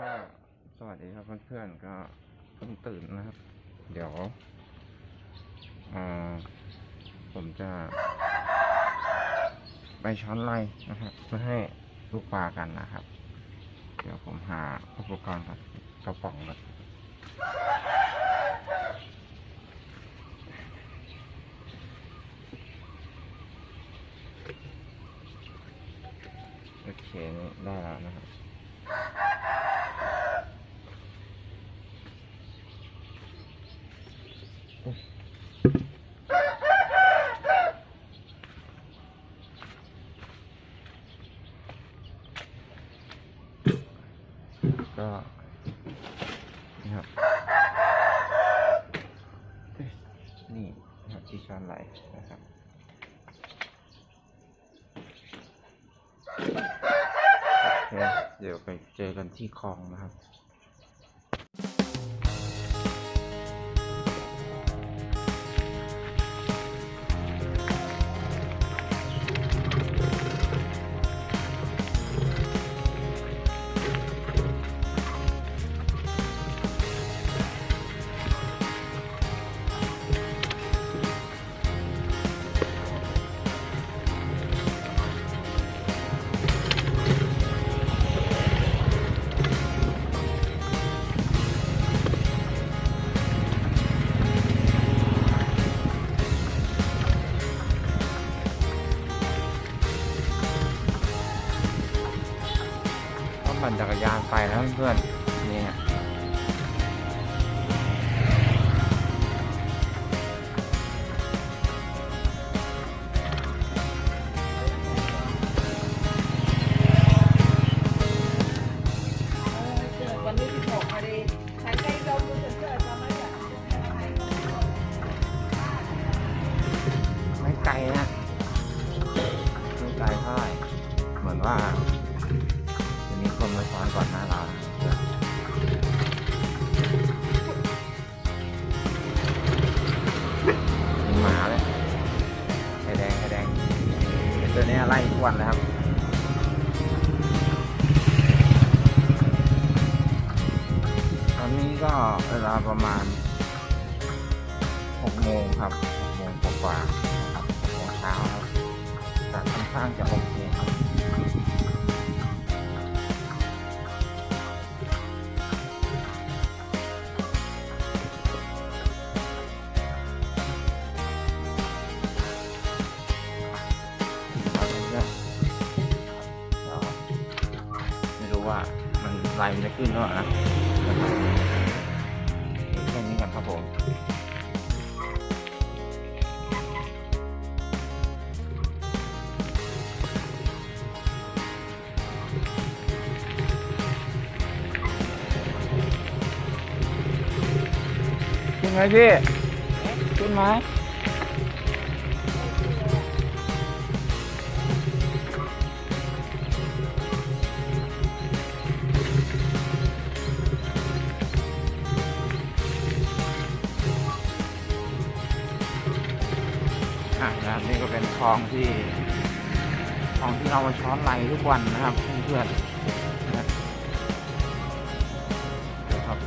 ก็สวัสดีครับเพื่อนๆก็เพิ่งตื่นนะครับ เดี๋ยวผมจะ ไปช้อนไล่นะครับเพื่อให้ลูกปลากันนะครับ เดี๋ยวผมหาอุปกรณ์ก่อนกระป๋องก่อนโอเคนี่ได้แล้วนะครับ ก็นี่ครับ นี่นะครับที่ช้อนไหลนะครับ นะเดี๋ยวไปเจอกันที่คลองนะครับ เพื่อน ไลน์มันจะขึ้นหรือเปล่านะแค่นี้กันครับผมขึ้นไหมพี่ ขึ้นไหม ทุกวันนะครับเพื่อนๆนะครับ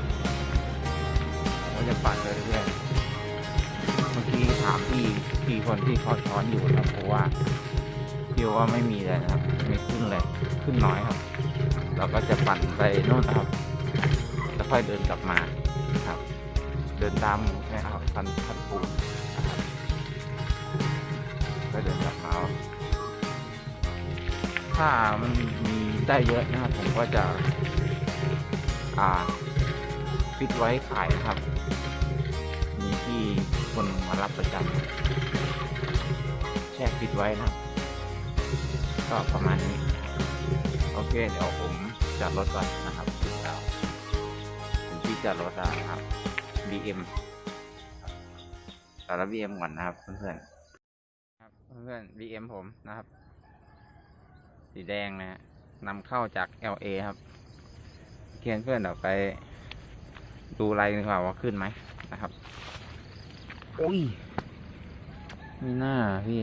เราจะปั่นไปเรื่อยเมื่อกี้ถามพี่พี่คนที่เขาช้อนอยู่นะครับเพราะว่าพี่ว่าไม่มีเลยนะครับไม่ขึ้นเลยขึ้นน้อยครับ เราก็จะปั่นไปโน่นนะครับแล้วค่อยเดินกลับมาครับ เดินตามนะครับพันพันปูนะครับก็เดินกลับมา ถ้ามันมีได้เยอะนะครับผมก็จะอ่าฟิตไว้ขายนะครับ มีที่คนมารับประจำแช่ฟิตไว้นะครับ ก็ประมาณนี้ โอเค เดี๋ยวผมจอดรถก่อนนะครับแล้วถึงที่จอดรถแล้วนะครับ BM จอดรถ BM ก่อนนะครับเพื่อนๆครับเพื่อนๆ BM ผมนะครับ สีแดงนะฮะนำเข้าจาก LA ครับเพียนเพื่อนเดี๋ยวไป ดูอะไรดีกว่าว่าขึ้นไหมนะครับอุ้ยมีหน้าพี่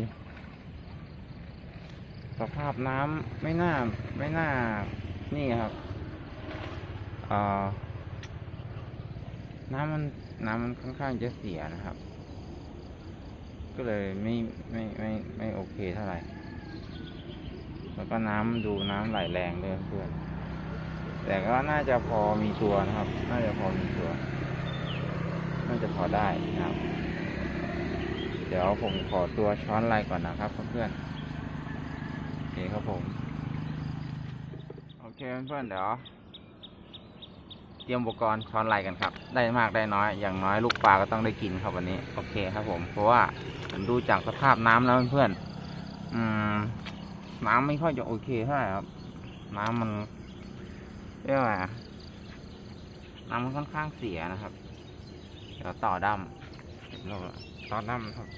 สภาพน้ำไม่น่าไม่น่า นี่ครับเอ่อน้ำมันน้ำมันค่อนข้างจะเสียนะครับ ก็เลยไม่ไม่ไม่ไม่โอเคเท่าไหร่ แล้วก็น้ำดูน้ำไหลแรงด้วยเพื่อน แต่ก็น่าจะพอมีตัวนะครับ น่าจะพอมีตัว น่าจะพอได้นะครับ เดี๋ยวผมขอตัวช้อนลายก่อนนะครับเพื่อนๆโอเคครับผม โอเคเพื่อนเดี๋ยวเตรียมอุปกรณ์ช้อนลายกันครับ ได้มากได้น้อย อย่างน้อยลูกปลาก็ต้องได้กินครับวันนี้ โอเคครับผม เพราะว่าผมดูจากสภาพน้ำแล้วเพื่อนอืม น้ำไม่ค่อยจะโอเคเท่าไหร่ครับ น้ำมันเรียกว่าน้ำมันค่อนข้างเสียนะครับ เดี๋ยวต่อดั้มเราต่อดั้มครับ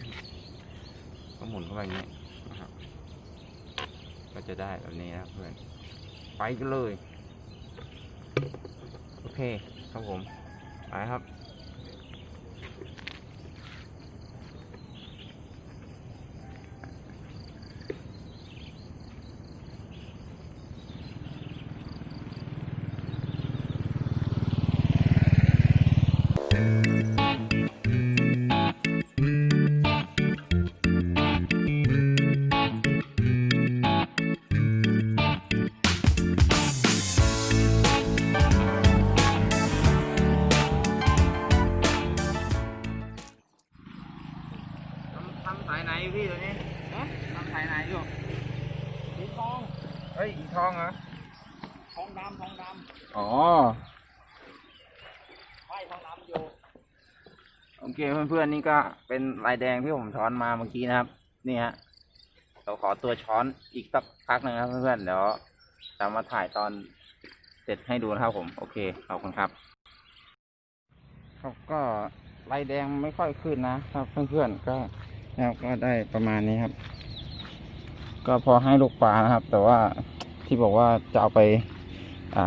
ก็หมุนเข้าไปอย่างนี้นะครับ ก็จะได้แบบนี้นะเพื่อน ไปกันเลย โอเคครับผม ไปครับ อยู่พี่ตัวนี้ทำสายไหนอยู่สีทองเฮ้ยอีกทองเหรอทองดำทองดอ๋อำไม่ทองดำอยู่โอเคเพื่อนๆนี่ก็เป็นลายแดงที่ผมช้อนมาเมื่อกี้นะครับ นี่ฮะเราขอตัวช้อนอีกสักพักหนึ่งนะครับเพื่อนๆเดี๋ยวจะมาถ่ายตอนเสร็จให้ดูนะครับผม โอเคขอบคุณครับครับก็ลายแดงไม่ค่อยขึ้นนะครับเพื่อนๆก็ นะครับก็ได้ประมาณนี้ครับ ก็พอให้ลูกปลานะครับ แต่ว่าที่บอกว่าจะเอาไป อ่า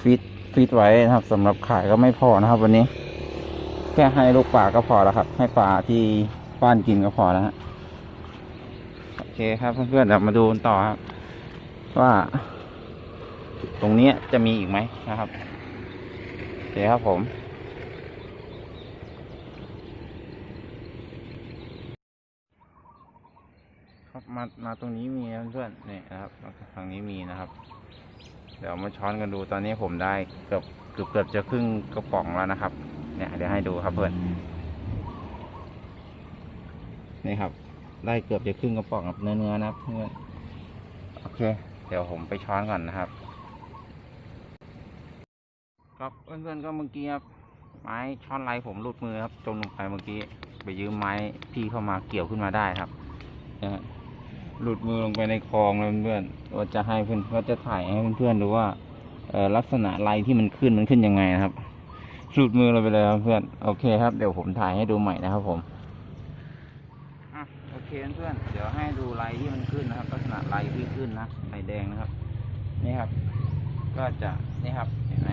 ฟีดฟีดไว้นะครับสำหรับขายก็ไม่พอนะครับ วันนี้ แค่ให้ลูกปลาก็พอแล้วครับ ให้ปลาที่บ้านกินก็พอแล้วฮะโอเคครับเพื่อนๆเดี๋ยวมาดูต่อครับ ว่า ตรงเนี้ยจะมีอีกไหมนะครับโอเคครับผม ครับ มามาตรงนี้มีเพื่อนๆนี่ยนะครับทางนี้มีนะครับ เดี๋ยวมาช้อนกันดูตอนนี้ผมได้เกือบเกือบเกือบจะครึ่งกระป๋องแล้วนะครับ เนี่ยเดี๋ยวให้ดูครับเพื่อนนี่ครับ ได้เกือบจะครึ่งกระป๋องกับเนื้อเนื้อๆนะครับเพื่อนโอเค เดี๋ยวผมไปช้อนก่อนนะครับ ครับเพื่อนๆก็เมื่อกี้ครับไม้ช้อนไรผมหลุดมือครับจมลงไปเมื่อกี้ ไปยืมไม้พี่เข้ามาเกี่ยวขึ้นมาได้ครับนะฮะ หลุดมือลงไปในคลองแล้วเพื่อนๆว่าจะให้เพื่อนว่าจะถ่ายให้เพื่อนๆดูว่าเอลักษณะลายที่มันขึ้นมันขึ้นยังไงนะครับ หลุดมือเราไปเลยครับเพื่อนโอเคครับเดี๋ยวผมถ่ายให้ดูใหม่นะครับผมโอเคเพื่อนเดี๋ยวให้ดูลายที่มันขึ้นนะครับ ลักษณะลายที่ขึ้นนะลายแดงนะครับ นี่ครับ ก็จะนี่ครับเห็นไหม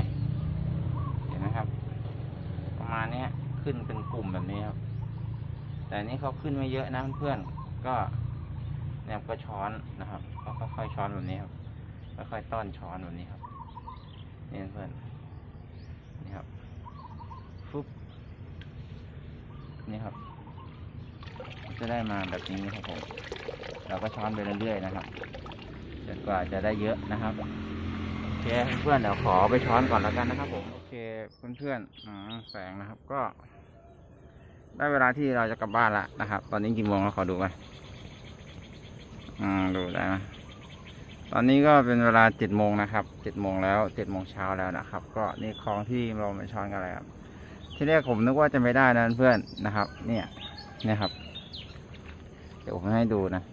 เห็นไหมครับ ประมาณนี้ขึ้นเป็นกลุ่มแบบนี้ครับ แต่นี้เขาขึ้นไม่เยอะนะเพื่อนก็ ๆก็เนี่ยก็ช้อนนะครับก็ค่อยๆช้อนแบบนี้ครับค่อยๆต้อนช้อนแบบนี้ครับนี่เพื่อนนี่ครับฟุบนี่ครับ จะได้มาแบบนี้ครับผมเราก็ช้อนไปเรื่อยๆนะครับจนกว่าจะได้เยอะนะครับโอเคเพื่อนๆเดี๋ยวขอไปช้อนก่อนแล้วกันนะครับผมโอเคเพื่อนๆแสงนะครับก็ ได้เวลาที่เราจะกลับบ้านแล้วนะครับ ตอนนี้กี่โมงแล้วขอดูไป อืมดูได้ไหมตอนนี้ก็เป็นเวลาเจ็ดโมงนะครับเจ็ดโมงแล้วเจ็ดโมงเช้าแล้วนะครับ ก็นี่คลองที่เราไปช้อนกันแล้วครับ ที่แรกผมนึกว่าจะไม่ได้นะเพื่อนนะครับ เนี่ยเนี่ยครับ เดี๋ยวผมให้ดูนะ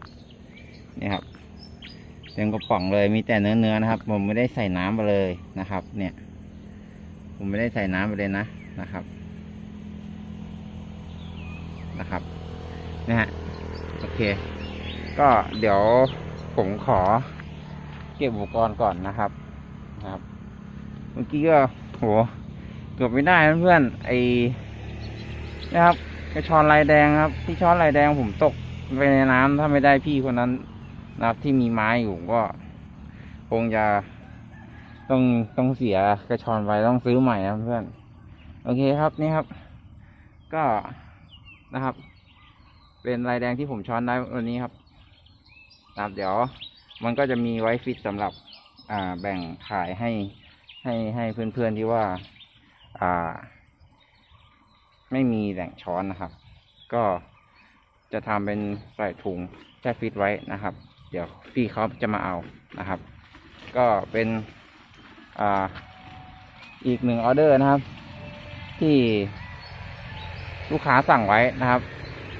นี่ครับเต็มกระป๋องเลยมีแต่เนื้อเนื้อๆนะครับ ผมไม่ได้ใส่น้ำไปเลยนะครับ เนี่ย ผมไม่ได้ใส่น้ำไปเลยนะนะครับ นะครับนะฮะโอเค ก็เดี๋ยวผมขอเก็บอุปกรณ์ก่อนนะครับนะครับเมื่อกี้ก็โหเกือบไม่ได้นะเพื่อนไอ้นะครับกระชอนลายแดงครับ ที่ช้อนลายแดงผมตกไปในน้ำถ้าไม่ได้พี่คนนั้นนะครับที่มีไม้อยู่ก็คงจะต้องต้องเสียกระชอนไปต้องซื้อใหม่นะเพื่อน โอเคครับนี่ครับ ก็นะครับ เป็นลายแดงที่ผมช้อนได้วันนี้ครับ ครับ เดี๋ยวมันก็จะมีไว้ฟิตสำหรับอ่าแบ่งขายให้ให้ให้เพื่อนๆที่ว่าอ่า ไม่มีแหล่งช้อนนะครับ ก็จะทำเป็นใส่ถุงแช่ฟิตไว้นะครับ เดี๋ยวพี่เขาจะมาเอานะครับ ก็เป็นอ่าอีกหนึ่งออเดอร์นะครับ ที่ลูกค้าสั่งไว้นะครับ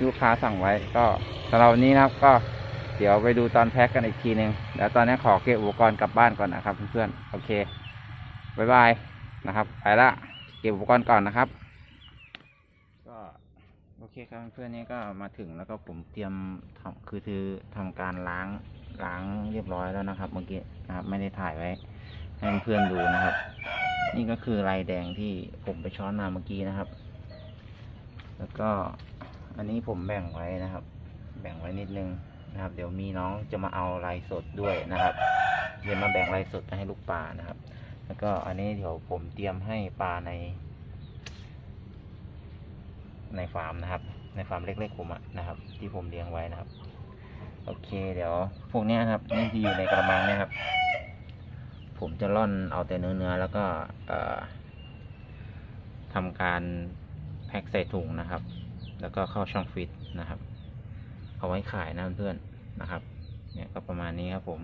ลูกค้าสั่งไว้ก็สำหรับวันนี้นะครับก็ เดี๋ยวไปดูตอนแพ็กกันอีกทีหนึ่งแล้วตอนนี้ขอเก็บอุปกรณ์กลับบ้านก่อนนะครับเพื่อนๆโอเคบายบายนะครับไปละเก็บอุปกรณ์ก่อนนะครับ ก็โอเคครับเพื่อนๆนี่ก็มาถึงแล้วก็ผมเตรียมทำคือคือทำการล้างล้างเรียบร้อยแล้วนะครับ เมื่อกี้นะครับไม่ได้ถ่ายไว้ ให้เพื่อนๆดูนะครับ นี่ก็คือลายแดงที่ผมไปช้อนมาเมื่อกี้นะครับ แล้วก็อันนี้ผมแบ่งไว้นะครับ แบ่งไว้นิดนึง นะครับ เดี๋ยวมีน้องจะมาเอาลายสดด้วยนะครับเดี๋ยวมาแบ่งลายสดให้ลูกปลานะครับ แล้วก็อันนี้เดี๋ยวผมเตรียมให้ปลาใน ในฟาร์มนะครับ ในฟาร์มเล็กๆผมอะนะครับ ที่ผมเลี้ยงไว้นะครับ โอเค เดี๋ยวพวกนี้ครับนี่ที่อยู่ในกระมังนี่ยครับ ผมจะร่อนเอาแต่เนื้อเนื้อๆแล้วก็ทำการแพ็คใส่ถุงนะครับ แล้วก็เข้าช่องฟิตนะครับ เอาไว้ขายนะเพื่อนๆนะครับ เนี่ยก็ประมาณนี้ครับผม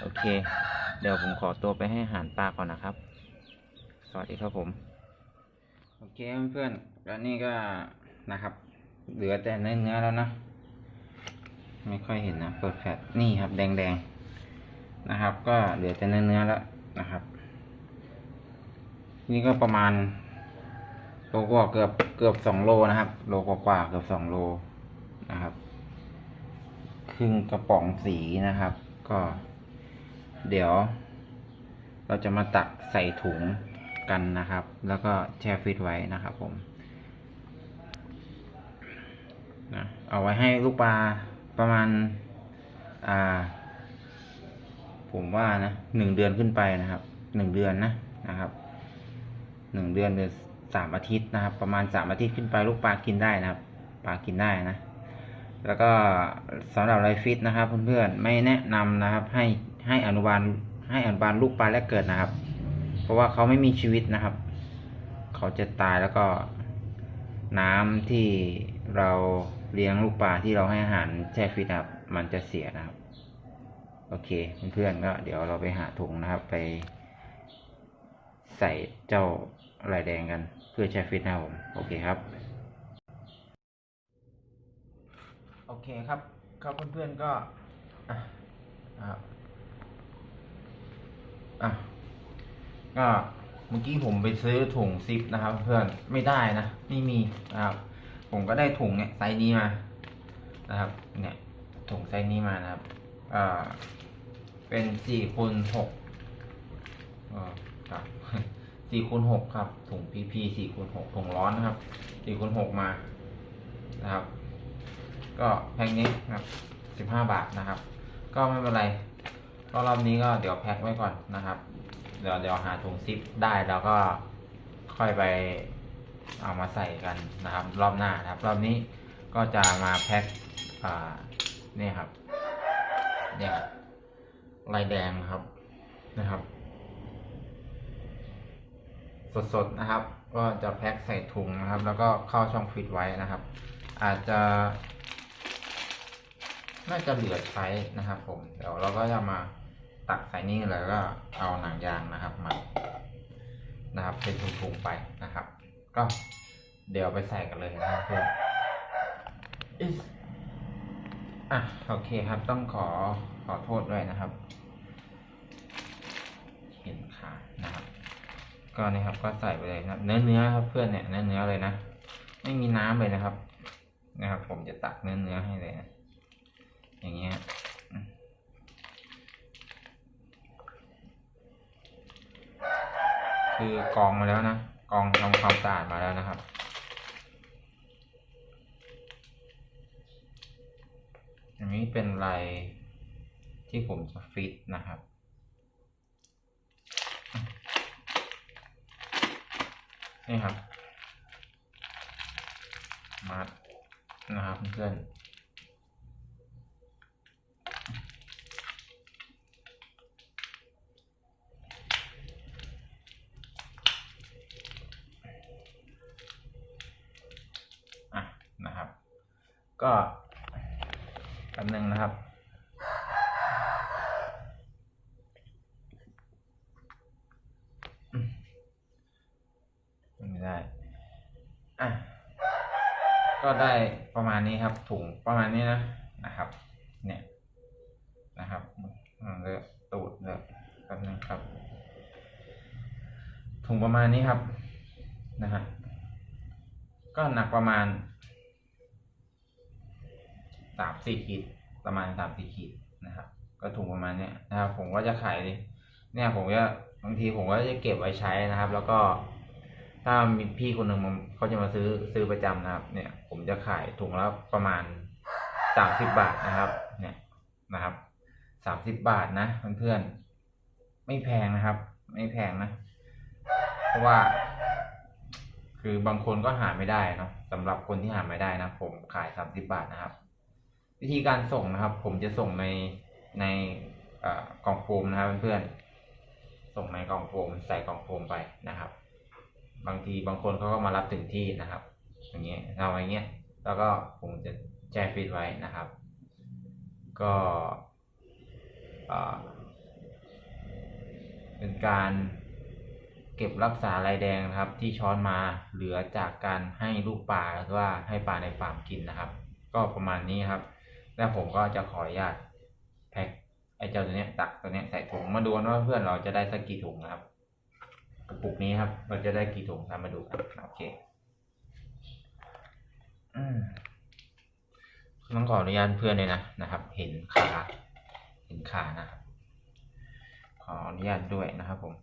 โอเค เดี๋ยวผมขอตัวไปให้อาหารปลาก่อนนะครับ สวัสดีครับผม โอเคเพื่อนๆแล้วนี่ก็นะครับ เหลือแต่เนื้อเนื้อแล้วนะ ไม่ค่อยเห็นนะ เปิดแฟลชนี่ครับ แดงๆนะครับ ก็เหลือแต่เนื้อเนื้อแล้วนะครับ นี่ก็ประมาณโลกว่าเกือบเกือบสองโลนะครับ โลกว่าเกือบสองโลนะครับ ครึ่งกระป๋องสีนะครับ ก็ เดี๋ยว เราจะมาตักใส่ถุงกันนะครับ แล้วก็แช่ฟรีซไว้นะครับผมนะเอาไว้ให้ลูกปลาประมาณ อ่า ผมว่านะหนึ่งเดือนขึ้นไปนะครับหนึ่งเดือนนะนะครับหนึ่งเดือนหรือสามอาทิตย์นะครับ ประมาณสามอาทิตย์ขึ้นไปลูกปลากินได้นะครับ ปลากินได้นะ แล้วก็สำหรับไรฟิตนะครับเพื่อนๆไม่แนะนำนะครับ ให้ให้อนุบาลให้อนุบาลลูกปลาแรกเกิดนะครับ เพราะว่าเขาไม่มีชีวิตนะครับ เขาจะตายแล้วก็น้ำที่เราเลี้ยงลูกปลาที่เราให้อาหารแช่ฟิตนะครับ มันจะเสียนะครับ โอเคเพื่อนๆก็เดี๋ยวเราไปหาถุงนะครับ ไป ใส่เจ้าลายแดงกัน เพื่อแช่ฟิตนะครับผมโอเคครับ โอเคครับครับเพื่อนๆก็อะอะอะก็เมื่อกี้ผมไปซื้อถุงซิปนะครับ เพื่อนไม่ได้นะไม่มีนะครับ ผมก็ได้ถุงเนี่ยไซส์นี้มานะครับ เนี่ยถุงไซส์นี้มานะครับอ่าเป็นสี่คูณหกเออครับสี่คูณหกครับถุงพีพีสี่คูณหกถุงร้อนนะครับสี่คูณหกมานะครับ ก็แพ็คนี้นะครับสิบห้าบาทนะครับ ก็ไม่เป็นไรก็รอบนี้ก็เดี๋ยวแพ็คไว้ก่อนนะครับ เดี๋ยวเดี๋ยวหาถุงซิปได้แล้วก็ค่อยไปเอามาใส่กันนะครับ รอบหน้านะครับ รอบนี้ก็จะมาแพ็คอ่านี่ครับเนี่ยครับลายแดงนะครับนะครับ สดๆนะครับ ก็จะแพ็คใส่ถุงนะครับ แล้วก็เข้าช่องฟิตไว้นะครับ อาจจะ น่าจะเหลือใช้นะครับผม เดี๋ยวเราก็จะมาตักใส่นี่แล้วก็เอาหนังยางนะครับมานะครับ เป็นถุงๆไปนะครับ ก็เดี๋ยวไปใส่กันเลยนะครับเพื่อนอะโอเคครับต้องขอขอโทษด้วยนะครับเห็นขานะครับ ก็นี่ครับก็ใส่ไปเลยนะเนื้อเนื้อครับเพื่อนเนี่ยเนื้อเนื้อเลยนะ ไม่มีน้ำเลยนะครับ นะครับ ผมจะตักเนื้อเนื้อให้เลยนะ อย่างเงี้ยคือกองมาแล้วนะกองทำความสะอาดมาแล้วนะครับอันนี้เป็นลายที่ผมจะฟิตนะครับ นี่ครับ มัดนะครับเพื่อน ก็แป๊บนึงนะครับ ไม่ได้ อะ ก็ได้ประมาณนี้ครับ ถุงประมาณนี้นะนะครับ เนี่ยนะครับเลือกตูดเลือกแป๊บนึงครับ ถุงประมาณนี้ครับนะฮะก็หนักประมาณ สี่ขีดประมาณสามสี่ขีดนะครับ ก็ถุงประมาณเนี้ยนะครับผมก็จะขายเนี่ยผมจะบางทีผมก็จะเก็บไว้ใช้นะครับ แล้วก็ ถ้ามีพี่คนหนึ่งมันเขาจะมาซื้อซื้อประจำนะครับ เนี่ย ผมจะขายถุงละประมาณสามสิบบาทนะครับ เนี่ยนะครับสามสิบบาทนะเพื่อนๆไม่แพงนะครับ ไม่แพงนะ เพราะว่า คือบางคนก็หาไม่ได้เนาะสำหรับคนที่หาไม่ได้นะ ผมขายสามสิบบาทนะครับ วิธีการส่งนะครับ ผมจะส่งในในกล่องโฟมนะครับเพื่อนๆส่งในกล่องโฟมใส่กล่องโฟมไปนะครับ บางทีบางคนเขาก็มารับถึงที่นะครับ อย่างเงี้ยเราอย่างเงี้ยแล้วก็ผมจะแช่ฟิตไว้นะครับ ก็เอ่อเป็นการเก็บรักษาลายแดงนะครับ ที่ช้อนมาเหลือจากการให้ลูกปลาหรือว่าให้ปลาในฟาร์มกินนะครับ ก็ประมาณนี้ครับ แล้วผมก็จะขออนุญาตแพ็คไอ้เจ้าตัวเนี้ยตักตัวเนี้ยใส่ถุงมาดูกันว่าเพื่อนเราจะได้สักกี่ถุงนะครับกระปุกนี้ครับ เราจะได้กี่ถุงทำมาดูกันโอเคอืมต้องขออนุญาตเพื่อนเลยนะนะครับ เห็นขาเห็นขานะครับขออนุญาตด้วยนะครับผม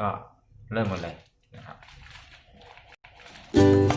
ก็เริ่มหมดเลยนะครับถุง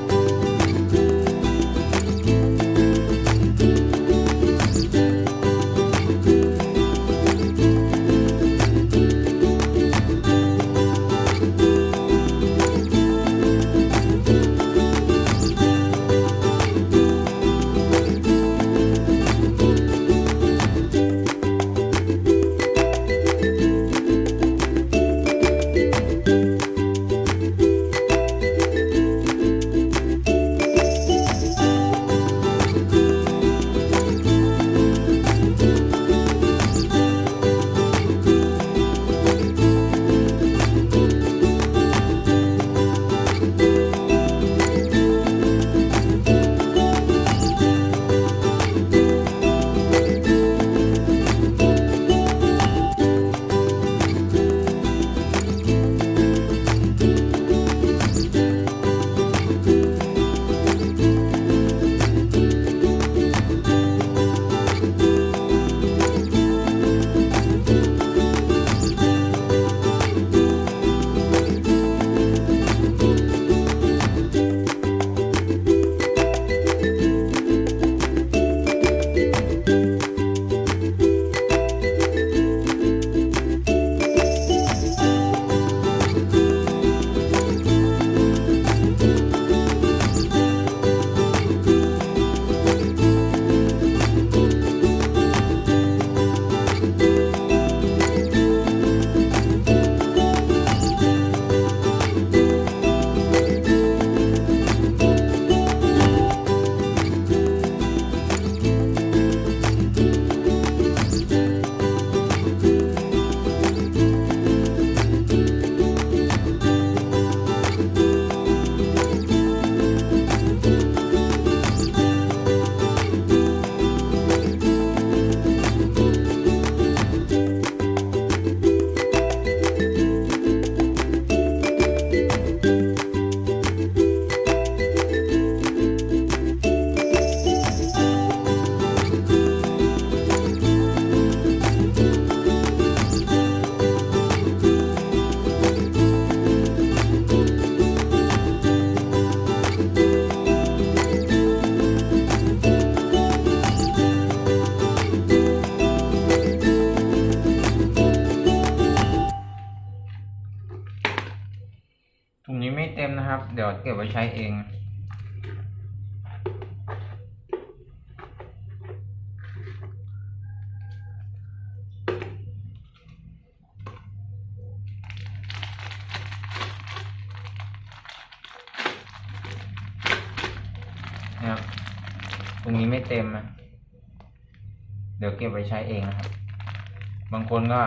ดเก็บไว้ใช้เองนะครับตรงนี้ไม่เต็มนะเดี๋ยวเก็บไว้ใช้เองนะครับ บางคนก็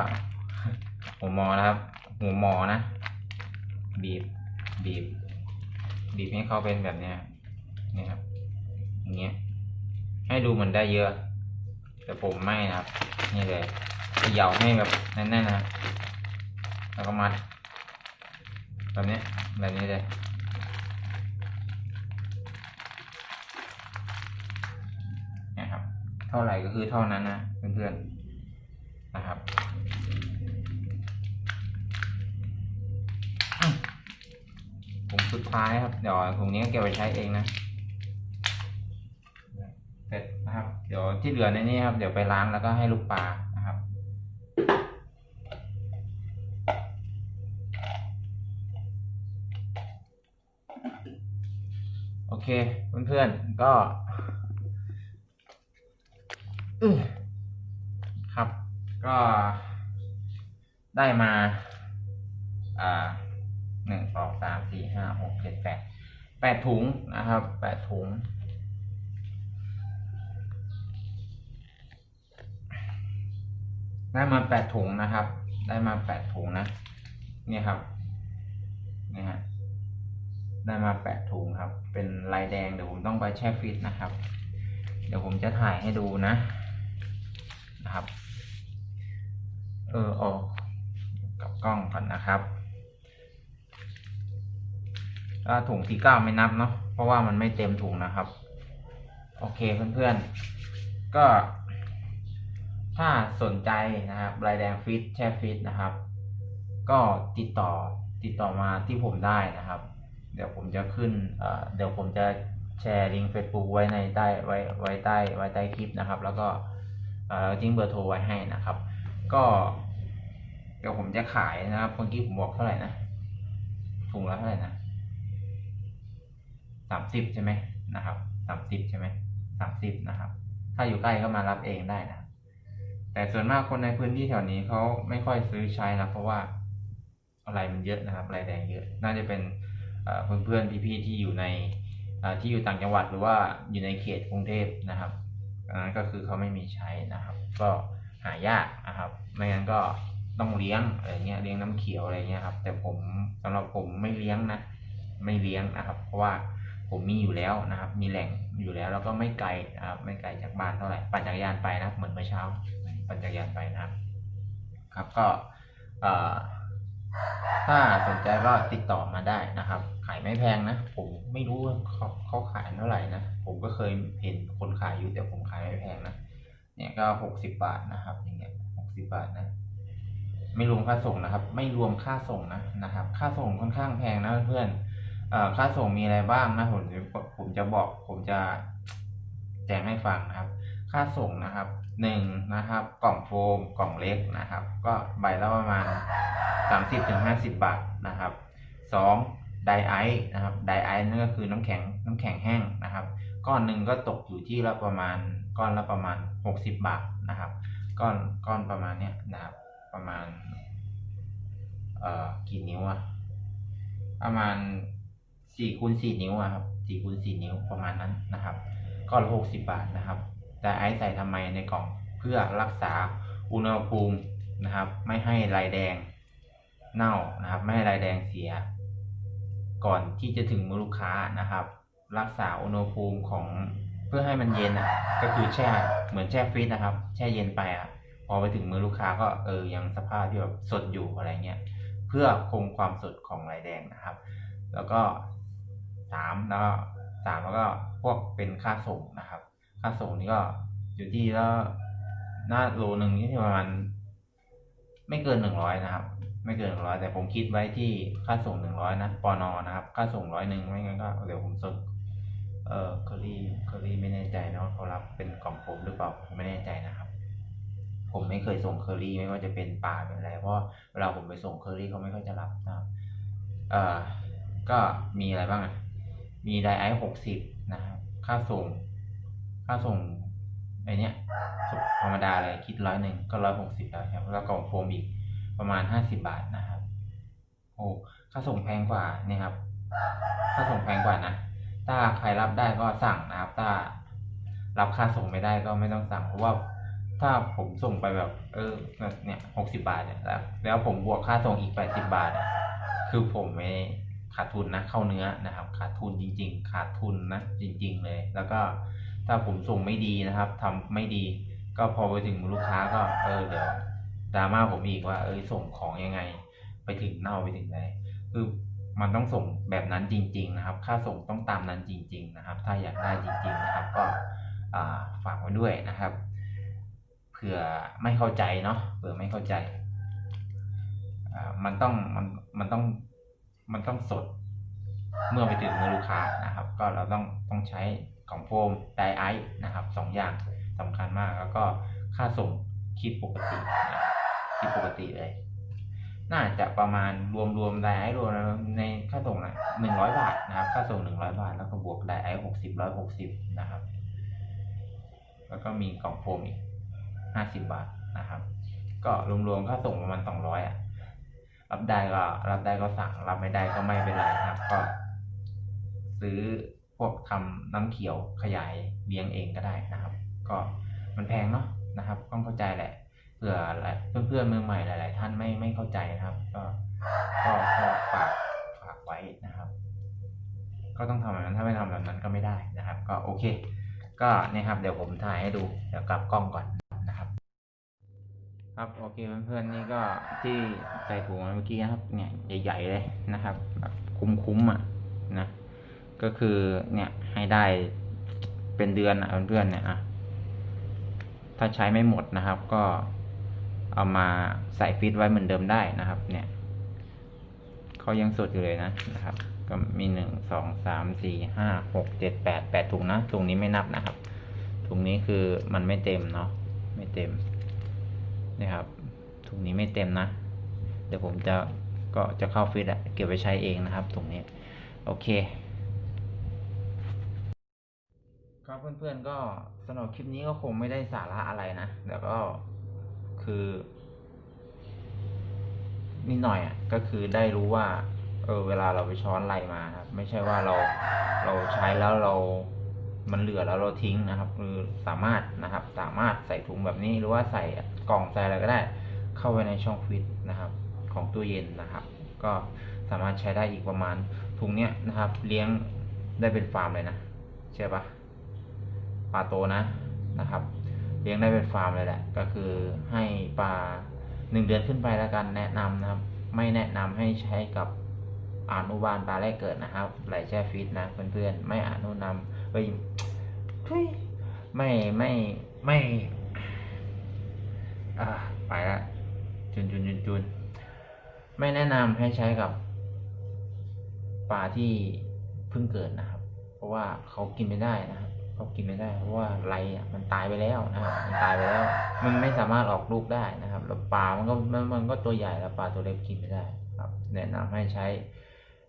หัวหมอนะครับหัวหมอนะ บีบ บีบ บีบให้เขาเป็นแบบนี้นี่ครับอย่างเงี้ยให้ดูเหมือนได้เยอะ แต่ผมไม่นะครับ นี่เลยเขย่าให้แบบแน่นๆนะครับแล้วก็มัดแบบนี้แบบนี้เลยนะครับ เท่าไหร่ก็คือเท่านั้นนะเพื่อนๆนะครับ สุดท้ายครับ เดี๋ยวถุงนี้เก็บไว้ใช้เองนะเสร็จนะครับ เดี๋ยวที่เหลือในนี้ครับ เดี๋ยวไปล้างแล้วก็ให้ลูกปลานะครับโอเคเพื่อนๆก็ครับก็ได้มา อ่า หนึ่งสองสามสี่ห้าหกเจ็ดแปดแปดถุงนะครับแปดถุง ได้มาแปดถุงนะครับ ได้มาแปดถุงนะเนี่ยครับเนี่ยฮะได้มาแปดถุงครับ เป็นลายแดงเดี๋ยวผมต้องไปแช่ฟรีซนะครับ เดี๋ยวผมจะถ่ายให้ดูนะนะครับ เออออกกับกล้องก่อนนะครับ ถุงที่เก้าไม่นับเนาะเพราะว่ามันไม่เต็มถุงนะครับ โอเคเพื่อนๆ ก็ถ้าสนใจนะครับลายแดงฟิตแช่ฟิตนะครับ ก็ติดต่อติดต่อมาที่ผมได้นะครับ เดี๋ยวผมจะขึ้นเเดี๋ยวผมจะแชร์ลิงก์ Facebook ไว้ในใต้ไว้ไว้ใต้ไว้ใต้คลิปนะครับ แล้วก็ทิ้งเบอร์โทรไว้ให้นะครับ ก็ เดี๋ยวผมจะขายนะครับเมื่อกี้ผมบอกเท่าไหร่นะถุงละเท่าไหร่นะ สามสิบใช่ไหมนะครับสามสิบใช่ไหมสามสิบนะครับ ถ้าอยู่ใกล้ก็มารับเองได้นะ แต่ส่วนมากคนในพื้นที่แถวนี้เขาไม่ค่อยซื้อใช้นะเพราะว่าอะไรมันเยอะนะครับอะไรแดงเยอะ น่าจะเป็นเอ่อนเพื่อนพี่ๆที่อยู่ในที่อยู่ต่างจังหวัดหรือว่าอยู่ในเขตกรุงเทพนะครับอันนั้นก็คือเขาไม่มีใช้นะครับ ก็หายากนะครับ ไม่งั้นก็ต้องเลี้ยงอะไรเงี้ยเลี้ยงน้ำเขียวอะไรเงี้ยครับ แต่ผมสำหรับผมไม่เลี้ยงนะ ไม่เลี้ยงนะครับ เพราะว่า ผมมีอยู่แล้วนะครับ มีแหล่งอยู่แล้วแล้วก็ไม่ไกลนะครับไม่ไกลจากบ้านเท่าไหร่ปั่นจักรยานไปนะเหมือนเมื่อเช้าปั่นจักรยานไปนะครับ ครับก็ถ้าสนใจก็ติดต่อมาได้นะครับ ขายไม่แพงนะ ผมไม่รู้ว่าเขาเขาขายเท่าไหร่นะ ผมก็เคยเห็นคนขายอยู่แต่ผมขายไม่แพงนะเนี่ยก็หกสิบบาทนะครับ อย่างเงี้ยหกสิบบาทนะไม่รวมค่าส่งนะครับ ไม่รวมค่าส่งนะนะครับ ค่าส่งค่อนข้างแพงนะเพื่อนๆ ค่าส่งมีอะไรบ้างนะผมจะผมจะบอกผมจะแจ้งให้ฟังนะครับ ค่าส่งนะครับหนึ่งนะครับ กล่องโฟมกล่องเล็กนะครับ ก็ใบละประมาณสามสิบถึงห้าสิบบาทนะครับสองไดไอซ์นะครับไดไอซ์นั่นก็คือน้ำแข็งน้ำแข็งแห้งนะครับ ก้อนหนึ่งก็ตกอยู่ที่ละประมาณก้อนละประมาณหกสิบบาทนะครับ ก้อนก้อนประมาณเนี้ยนะครับ ประมาณเอ่อกี่นิ้วอะประมาณ สี่คูณสี่นิ้วอะครับสี่คูณสี่นิ้วประมาณนั้นนะครับก้อนละหกสิบบาทนะครับ แต่ไอซ์ใส่ทำไมในกล่องเพื่อรักษาอุณหภูมินะครับ ไม่ให้ลายแดงเน่านะครับ ไม่ให้ลายแดงเสีย ก่อนที่จะถึงมือลูกค้านะครับ รักษาอุณหภูมิของเพื่อให้มันเย็นอะ ก็คือแช่เหมือนแช่ฟรีซนะครับ แช่เย็นไปอะพอไปถึงมือลูกค้าก็เออยังสภาพที่แบบสดอยู่อะไรเงี้ยเพื่อคงความสดของลายแดงนะครับ แล้วก็ สามแล้วก็สามแล้วก็พวกเป็นค่าส่งนะครับ ค่าส่งนี่ก็อยู่ที่และหน้าโลหนึ่งนี่ประมาณไม่เกินหนึ่งร้อยนะครับ ไม่เกินหนึ่งร้อยแต่ผมคิดไว้ที่ค่าส่งหนึ่งร้อยนะปอนอนะครับ ค่าส่งร้อยหนึ่งไม่งั้นก็เดี๋ยวผมส่งเอ่อเคอรี่เคอรี่ไม่แน่ใจนะว่าเขารับเป็นกล่องผมหรือเปล่าไม่แน่ใจนะครับ ผมไม่เคยส่งเคอรี่ไม่ว่าจะเป็นปลาเป็นอะไรเพราะเวลาผมไปส่งเคอรี่เขาไม่ค่อยจะรับนะครับเอ่อก็มีอะไรบ้างอะ มีไดไอซ์หกสิบนะครับ ค่าส่ง ค่าส่งไอเนี้ยส่งธรรมดาเลยคิดร้อยหนึ่งก็ร้อยหกสิบแล้วครับแล้วกล่องโฟมอีกประมาณห้าสิบาทนะครับ โอ้ค่าส่งแพงกว่านี่ครับ ค่าส่งแพงกว่านะ ถ้าใครรับได้ก็สั่งนะครับ ถ้ารับค่าส่งไม่ได้ก็ไม่ต้องสั่ง เพราะว่าถ้าผมส่งไปแบบ เออเนี่ยหกสิบาทเนี่ยแล้วแล้วผมบวกค่าส่งอีกแปดสิบาท คือผมไม่ ขาดทุนนะเข้าเนื้อนะครับ ขาดทุนจริง ๆ ขาดทุนนะจริง ๆ เลย แล้วก็ถ้าผมส่งไม่ดีนะครับทำไม่ดี ก็พอไปถึงลูกค้าก็เออเดี๋ยวดราม่าผมอีกว่า เออส่งของยังไง ไปถึงเน่าไปถึงไหนคือมันต้องส่งแบบนั้นจริง ๆ นะครับ ค่าส่งต้องตามนั้นจริง ๆ นะครับ ถ้าอยากได้จริง ๆ นะครับ ก็ฝากไว้ด้วยนะครับเผื่อไม่เข้าใจเนาะเผื่อไม่เข้าใจมันต้องมันมันต้อง มันต้องสด เมื่อไปถึงมือลูกค้านะครับ ก็เราต้องต้องใช้ของโฟมไดไอซ์นะครับสองอย่างสำคัญมากแล้วก็ค่าส่งคิดปกตินะคิดปกติเลย น่าจะประมาณรวมรวมไดไอซ์รวมในค่าส่งนะหนึ่งร้อยบาทนะครับ ค่าส่งหนึ่งร้อยบาท แล้วก็บวกไดไอซ์หกสิบร้อยหกสิบนะครับ แล้วก็มีกล่องโฟมอีกห้าสิบบาทนะครับ ก็รวมๆค่าส่งประมาณสองร้อยอะ รับได้ก็รับได้ก็สั่ง รับไม่ได้ก็ไม่เป็นไรนะครับ ก็ ซื้อพวกทำน้ำเขียวขยายเลี้ยงเองก็ได้นะครับ ก็มันแพงเนาะนะครับต้องเข้าใจแหละเผื่อเพื่อนๆมือใหม่หลาย ๆ ท่านไม่ไม่เข้าใจนะครับ ก็ก็ก็ฝากฝากไว้นะครับ ก็ต้องทำแบบนั้นถ้าไม่ทำแบบนั้นก็ไม่ได้นะครับ ก็โอเค ก็เนี่ยครับเดี๋ยวผมถ่ายให้ดูเดี๋ยวกลับกล้องก่อน ครับโอเคเพื่อนๆนี่ก็ที่ใส่ถุงเมื่อกี้นะครับ เนี่ยใหญ่ๆเลยนะครับแบบคุ้มๆอะนะก็คือเนี่ยให้ได้เป็นเดือนอะเพื่อนๆเนี่ยอะถ้าใช้ไม่หมดนะครับ ก็เอามาใส่ฟิตไว้เหมือนเดิมได้นะครับ เนี่ยเขายังสดอยู่เลยนะนะครับ ก็มีหนึ่งสองสามสี่ห้าหกเจ็ดแปดแปดถุงนะถุงนี้ไม่นับนะครับถุงนี้คือมันไม่เต็มเนาะไม่เต็ม นี่ครับถุงนี้ไม่เต็มนะ เดี๋ยวผมจะก็จะเข้าฟิตอะเก็บไว้ใช้เองนะครับถุงนี้ โอเค ครับเพื่อนๆก็สำหรับคลิปนี้ก็คงไม่ได้สาระอะไรนะแต่ก็คือนิดหน่อยอะก็คือได้รู้ว่า เออเวลาเราไปช้อนไรมาครับ ไม่ใช่ว่าเราเราใช้แล้วเรา มันเหลือแล้วเราทิ้งนะครับ คือสามารถนะครับ สามารถใส่ถุงแบบนี้หรือว่าใส่ กล่องใส่อะไรก็ได้ เข้าไปในช่องฟิตนะครับ ของตู้เย็นนะครับ ก็สามารถใช้ได้อีกประมาณถุงเนี้ยนะครับ เลี้ยงได้เป็นฟาร์มเลยนะใช่ปะปลาโตนะนะครับ เลี้ยงได้เป็นฟาร์มเลยแหละ ก็คือให้ปลาหนึ่งเดือนขึ้นไปแล้วกันแนะนำนะครับ ไม่แนะนำให้ใช้กับอนุบาลปลาแรกเกิดนะครับไหลแช่ฟิตนะเพื่อนๆไม่อนุนำเอ้ยไม่ไม่ไม่ อ่าไปละจุนจุนจุนจุนไม่แนะนำให้ใช้กับปลาที่เพิ่งเกิดนะครับ เพราะว่าเขากินไม่ได้นะครับเขากินไม่ได้ เพราะว่าไรอะมันตายไปแล้วนะครับมันตายไปแล้ว มันไม่สามารถออกลูกได้นะครับ แล้วปลามันก็มันมันก็ตัวใหญ่แล้วปลาตัวเล็กกินไม่ได้ครับ แนะนำให้ใช้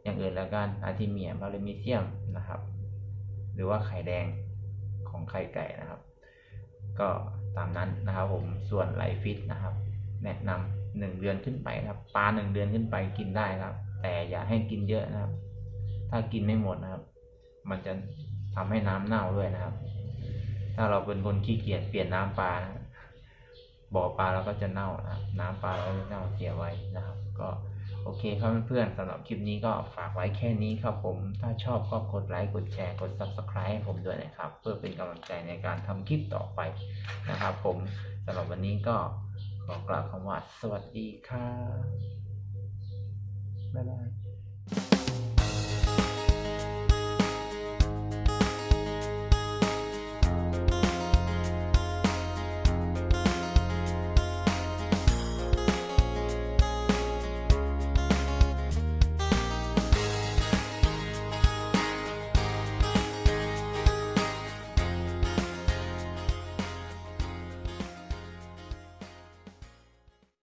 อย่างอื่นแล้วกันอาร์ทิเมียมาเลมิเซียมนะครับ หรือว่าไข่แดงของไข่ไก่นะครับ ก็ ตามนั้นนะครับผมส่วนไลฟ์ฟิตนะครับ แนะนำหนึ่งเดือนขึ้นไปครับปลาหนึ่งเดือนขึ้นไปกินได้ครับ แต่อย่าให้กินเยอะนะครับ ถ้ากินไม่หมดนะครับ มันจะทำให้น้ำเน่าด้วยนะครับ ถ้าเราเป็นคนขี้เกียจเปลี่ยนน้ำปลานะบ่อปลาเราก็จะเน่านะครับ น้ำปลาเราจะเน่าเสียไว้นะครับ ก็ โอเคครับเพื่อนๆสำหรับคลิปนี้ก็ฝากไว้แค่นี้ครับผม ถ้าชอบก็กดไลค์ กดแชร์ กด subscribe ให้ผมด้วยนะครับ เพื่อเป็นกำลังใจในการทำคลิปต่อไปนะครับผมสำหรับวันนี้ก็ขอกล่าวคำว่าสวัสดีครับบ๊ายบาย